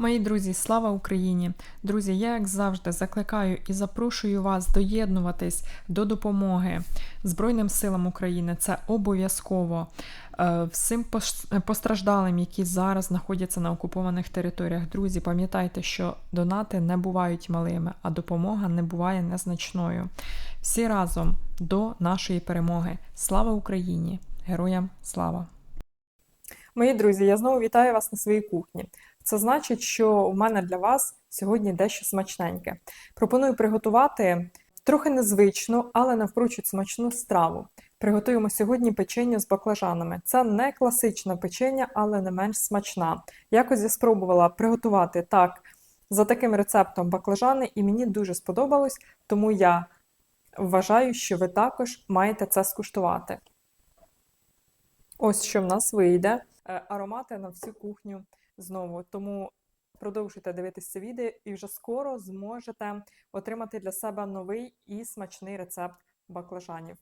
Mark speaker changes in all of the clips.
Speaker 1: Мої друзі, слава Україні! Друзі, я як завжди закликаю і запрошую вас доєднуватись до допомоги Збройним силам України. Це обов'язково Е, всім постраждалим, які зараз знаходяться на окупованих територіях. Друзі, пам'ятайте, що донати не бувають малими, а допомога не буває незначною. Всі разом до нашої перемоги. Слава Україні! Героям слава! Мої друзі, я знову вітаю вас на своїй кухні. Це значить, що у мене для вас сьогодні дещо смачненьке. Пропоную приготувати трохи незвичну, але навпрочуд смачну страву. Приготуємо сьогодні печення з баклажанами. Це не класична печення, але не менш смачна. Якось я спробувала приготувати так за таким рецептом баклажани, і мені дуже сподобалось, тому я вважаю, що ви також маєте це скуштувати. Ось що в нас вийде. Е, Аромати на всю кухню знову. Тому продовжуйте дивитися відео і вже скоро зможете отримати для себе новий і смачний рецепт баклажанів.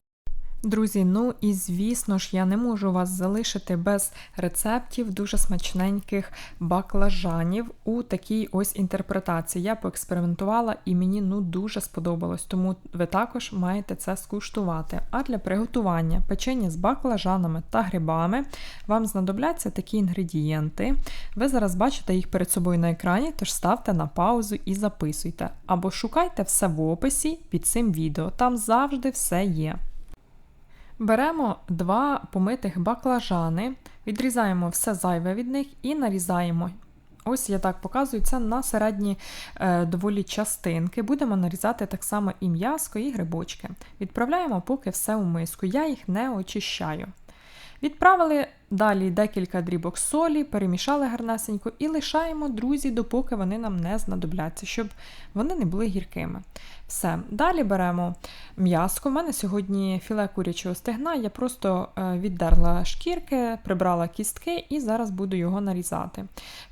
Speaker 1: Друзі, ну і звісно ж, я не можу вас залишити без рецептів дуже смачненьких баклажанів у такій ось інтерпретації. Я поекспериментувала і мені ну дуже сподобалось, тому ви також маєте це скуштувати. А для приготування печення з баклажанами та грибами вам знадобляться такі інгредієнти. Ви зараз бачите їх перед собою на екрані, тож ставте на паузу і записуйте. Або шукайте все в описі під цим відео, там завжди все є. Беремо два помитих баклажани, відрізаємо все зайве від них і нарізаємо. Ось я так показую, це на середні е, доволі частинки. Будемо нарізати так само і м'яско, і грибочки. Відправляємо поки все у миску. Я їх не очищаю. Відправили далі декілька дрібок солі, перемішали гарнесенько і лишаємо друзі, допоки вони нам не знадобляться, щоб вони не були гіркими. Все. Далі беремо м'яско. У мене сьогодні філе курячого стегна, я просто е, віддерла шкірки, прибрала кістки і зараз буду його нарізати.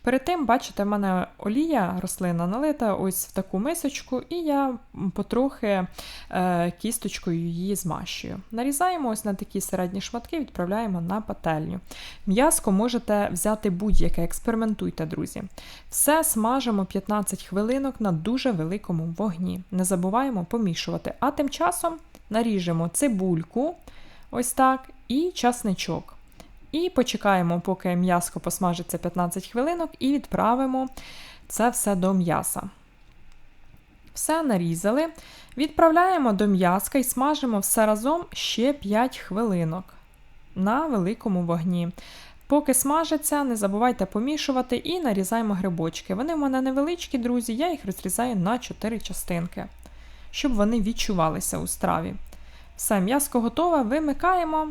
Speaker 1: Перед тим, бачите, в мене олія рослина налита ось в таку мисочку, і я потрохи е, кісточкою її змащую. Нарізаємо ось на такі середні шматки, відправляємо на пательню. М'яско можете взяти будь-яке, експериментуйте, друзі. Все смажимо 15 хвилинок на дуже великому вогні. Не забуваємо помішувати. А тим часом наріжемо цибульку, ось так, і часничок. І почекаємо, поки м'яско посмажиться 15 хвилинок, і відправимо це все до м'яса. Все нарізали. Відправляємо до м'яска і смажимо все разом ще 5 хвилинок на великому вогні. Поки смажиться, не забувайте помішувати і нарізаємо грибочки. Вони в мене невеличкі, друзі, я їх розрізаю на 4 частинки, щоб вони відчувалися у страві. Все, м'яско готове, вимикаємо.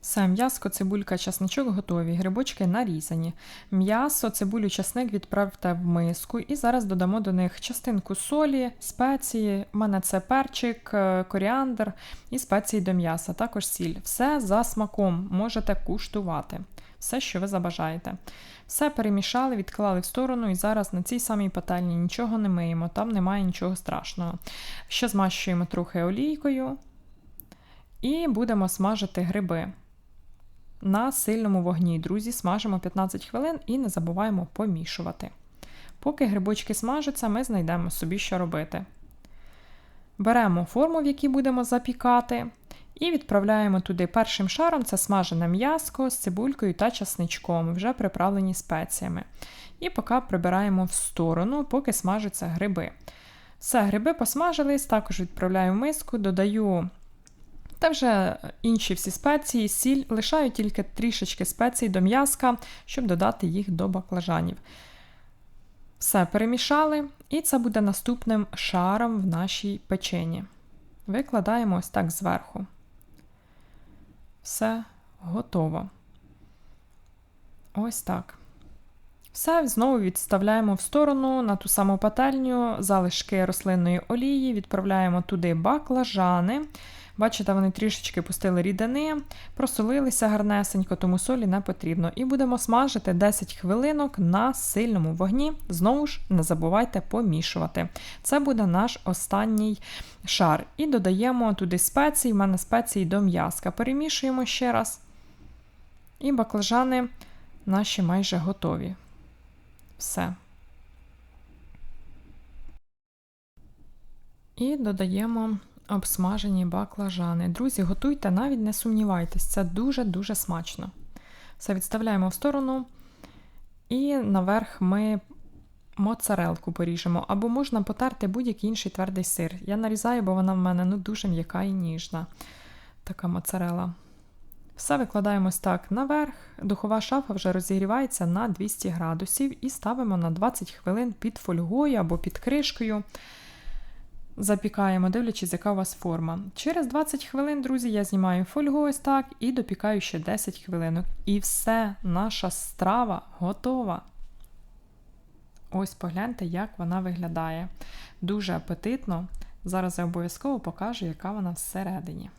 Speaker 1: Все, м'яско, цибулька, часничок готові, грибочки нарізані. М'ясо, цибулю, часник відправте в миску. І зараз додамо до них частинку солі, спеції. У мене це перчик, е, коріандр і спеції до м'яса, також сіль. Все за смаком можете куштувати. Все, що ви забажаєте. Все перемішали, відклали в сторону, і зараз на цій самій пательні нічого не миємо, там немає нічого страшного. Ще змащуємо трохи олійкою і будемо смажити гриби на сильному вогні. Друзі, смажимо 15 хвилин і не забуваємо помішувати. Поки грибочки смажаться, ми знайдемо собі, що робити. Беремо форму, в якій будемо запікати, і відправляємо туди першим шаром це смажене м'яско з цибулькою та часничком, вже приправлені спеціями. І поки прибираємо в сторону, поки смажаться гриби. Все, гриби посмажились, також відправляю в миску, додаю та вже інші всі спеції, сіль, лишаю тільки трішечки спецій до м'язка, щоб додати їх до баклажанів. Все перемішали, і це буде наступним шаром в нашій печені. Викладаємо ось так зверху. Все готово. Ось так. Все, знову відставляємо в сторону на ту саму пательню, залишки рослинної олії, відправляємо туди баклажани. Бачите, вони трішечки пустили рідини, просолилися гарнесенько, тому солі не потрібно. І будемо смажити 10 хвилинок на сильному вогні. Знову ж не забувайте помішувати. Це буде наш останній шар. І додаємо туди спеції, в мене спеції до м'язка. Перемішуємо ще раз. І баклажани
Speaker 2: наші майже готові. Все. І додаємо обсмажені баклажани. Друзі, готуйте, навіть не сумнівайтесь, це дуже-дуже смачно. Все відставляємо в сторону. І наверх ми моцарелку поріжемо, або можна потерти будь-який інший твердий сир. Я нарізаю, бо вона в мене ну, дуже м'яка і ніжна. Така моцарела. Все викладаємо ось так наверх. Духова шафа вже розігрівається на 200 градусів і ставимо на 20 хвилин під фольгою або під кришкою. Запікаємо, дивлячись, яка у вас форма. Через 20 хвилин, друзі, я знімаю фольгу ось так і допікаю ще 10 хвилинок. І все, наша страва готова. Ось погляньте, як вона виглядає. Дуже апетитно. Зараз я обов'язково покажу, яка вона всередині.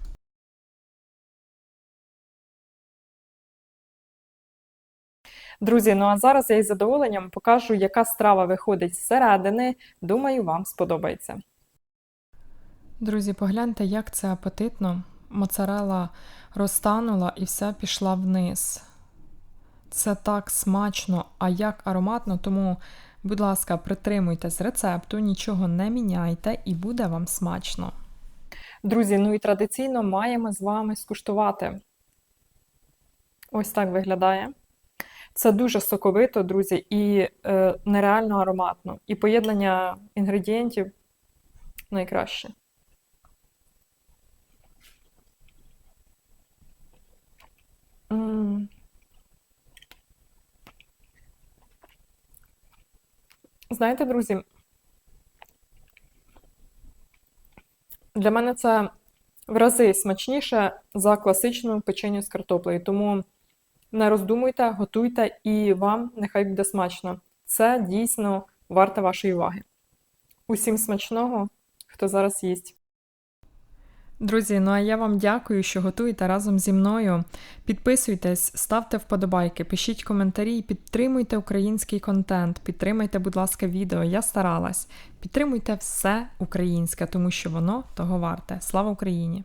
Speaker 1: Друзі, ну а зараз я із задоволенням покажу, яка страва виходить зсередини. Думаю, вам сподобається.
Speaker 2: Друзі, погляньте, як це апетитно. Моцарела розтанула і вся пішла вниз. Це так смачно, а як ароматно, тому, будь ласка, притримуйтесь рецепту, нічого не міняйте і буде вам смачно.
Speaker 1: Друзі, ну і традиційно маємо з вами скуштувати. Ось так виглядає. Це дуже соковито, друзі, і е, нереально ароматно. І поєднання інгредієнтів найкраще. М. Знаєте, друзі, для мене це в рази смачніше за класичну печеню з картоплею. Тому не роздумуйте, готуйте і вам нехай буде смачно. Це дійсно варте вашої уваги. Усім смачного, хто зараз їсть.
Speaker 2: Друзі, ну а я вам дякую, що готуєте разом зі мною. Підписуйтесь, ставте вподобайки, пишіть коментарі, підтримуйте український контент, підтримайте, будь ласка, відео. Я старалась. Підтримуйте все українське, тому що воно того варте. Слава Україні!